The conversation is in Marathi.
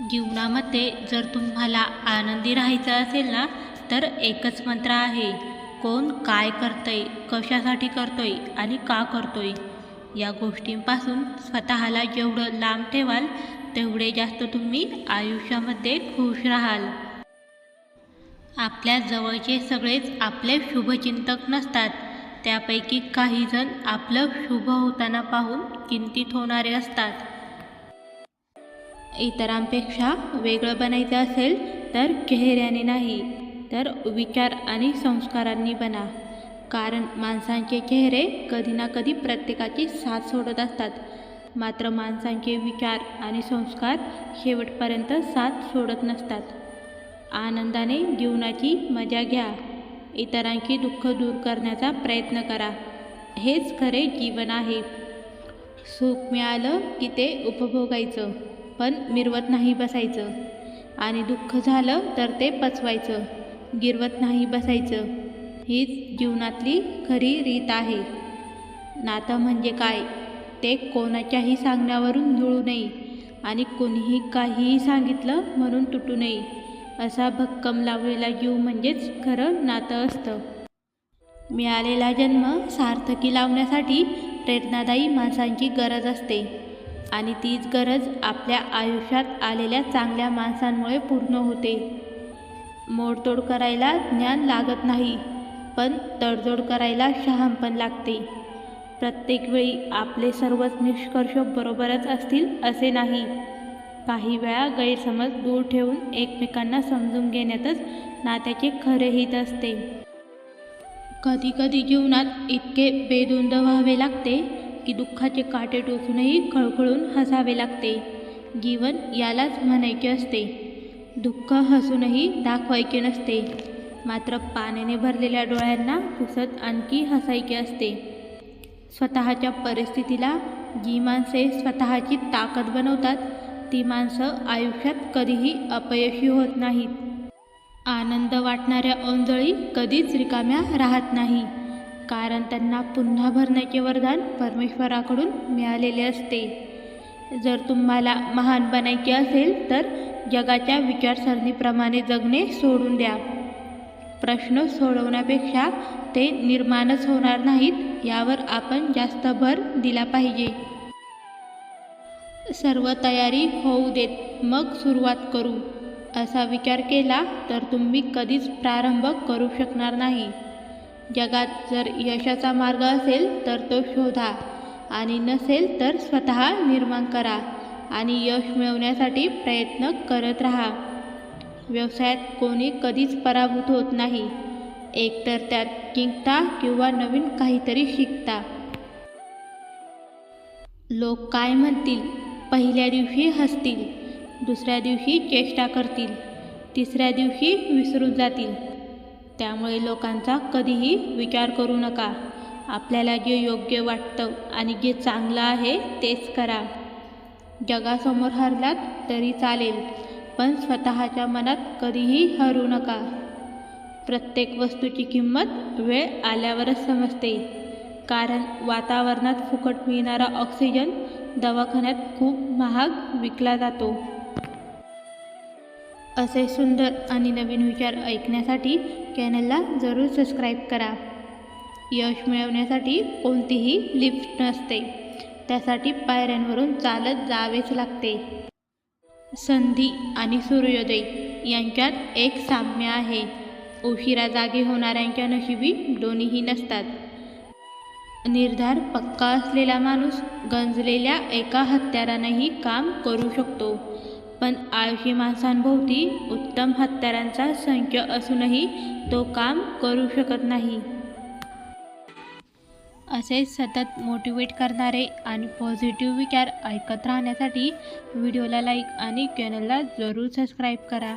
जीवनामध्ये जर तुम्हाला आनंदी राहायचं असेल ना तर एकच मंत्र आहे कोण काय करतंय कशासाठी करतोय आणि का करतोय. या गोष्टींपासून स्वतःला जेवढं लांब ठेवाल तेवढे जास्त तुम्ही आयुष्यामध्ये खुश राहाल. आपल्या जवळचे सगळेच आपले शुभचिंतक नसतात. त्यापैकी काही जण आपलं शुभ होताना पाहून चिंतित होणारे असतात. इतरांपेक्षा वेगळं बनायचं असेल तर चेहऱ्याने नाही तर विचार आणि संस्कारांनी बना. कारण माणसांचे चेहरे कधी ना कधी प्रत्येकाची साथ सोडत असतात. मात्र माणसांचे विचार आणि संस्कार शेवटपर्यंत साथ सोडत नसतात. आनंदाने जीवनाची मजा घ्या. इतरांची दुःख दूर करण्याचा प्रयत्न करा. हेच खरे जीवन आहे. सुख मिळालं की ते उपभोगायचं. पण मिरवत नाही बसायचं. आणि दुःख झालं तर ते पचवायचं. गिरवत नाही बसायचं. हीच जीवनातली खरी रीत आहे. नातं म्हणजे काय? ते कोणाच्याही सांगण्यावरून जुळू नये आणि कोणीही काहीही सांगितलं म्हणून तुटू नये. असा भक्कम लावलेला जीव म्हणजेच खरं नातं असतं. मिळालेला जन्म सार्थकी लावण्यासाठी प्रेरणादायी माणसांची गरज असते. आणि तीच गरज आपल्या आयुष्यात आलेल्या चांगल्या माणसांमुळे पूर्ण होते. मोडतोड करायला ज्ञान लागत नाही पण तडजोड करायला शहामपण लागते. प्रत्येक वेळी आपले सर्वच निष्कर्ष बरोबरच असतील असे नाही. काही वेळा गैरसमज दूर ठेवून एकमेकांना समजून घेण्यातच नात्याचे खरे हित असते. कधीकधी जीवनात इतके बेधुंद व्हावे लागते की दुःखाचे काटे टोचूनही खळखळून हसावे लागते. जीवन यालाच म्हणायचे असते. दुःख हसूनही दाखवायचे नसते. मात्र पाण्याने भरलेल्या डोळ्यांना पुसत आणखी हसायचे असते. स्वतःच्या परिस्थितीला जी माणसे स्वतःची ताकद बनवतात ती माणसं आयुष्यात कधीही अपयशी होत नाहीत. आनंद वाटणाऱ्या ओंजळी कधीच रिकाम्या राहत नाही. कारण त्यांना पुन्हा भरण्याचे वरदान परमेश्वराकडून मिळालेले असते. जर तुम्हाला महान बनायचे असेल तर जगाच्या विचारसरणीप्रमाणे जगणे सोडून द्या. प्रश्न सोडवण्यापेक्षा ते निर्माणच होणार नाहीत यावर आपण जास्त भर दिला पाहिजे. सर्व तयारी होऊ देत मग सुरुवात करू. असा विचार केला तर तुम्ही कधीच प्रारंभ करू शकणार नाही. जगात जर यशाचा मार्ग असेल तर तो शोधा आणि नसेल तर स्वतः निर्माण करा आणि यश मिळवण्यासाठी प्रयत्न करत राहा. व्यवसायात कोणी कधीच पराभूत होत नाही. एकतर त्यात जिंकता किंवा नवीन काहीतरी शिकता. लोक काय म्हणतील? पहिल्या दिवशी हसतील दुसऱ्या दिवशी चेष्टा करतील तिसऱ्या दिवशी विसरून जातील. त्यामुळे लोकांचा कधीही विचार करू नका. आपल्याला जे योग्य वाटतं आणि जे चांगलं आहे तेच करा. जगासमोर हरलात तरी चालेल पण स्वतःच्या मनात कधीही हरू नका. प्रत्येक वस्तूची किंमत वेळ आल्यावरच समजते कारण वातावरणात फुकट मिळणारा ऑक्सिजन दवाखान्यात खूप महाग विकला जातो. असे सुंदर आणि नवीन विचार ऐकण्यासाठी चॅनलला जरूर सबस्क्राईब करा. यश मिळवण्यासाठी कोणतीही लिफ्ट नसते. त्यासाठी पायऱ्यांवरून चालत जावेच लागते. संधी आणि सूर्योदय यांच्यात एक साम्य आहे. उशिरा जागे होणाऱ्यांच्या नशिबी दोन्हीही नसतात. निर्धार पक्का असलेला माणूस गंजलेल्या एका हत्यारानंही काम करू शकतो. पण आळशी माणसांभोवती उत्तम हत्यारांचा संच असूनही तो काम करू शकत नाही. असे सतत मोटिवेट करणारे आणि पॉझिटिव्ह विचार ऐकत राहण्यासाठी व्हिडिओला लाईक आणि चॅनलला जरूर सबस्क्राईब करा.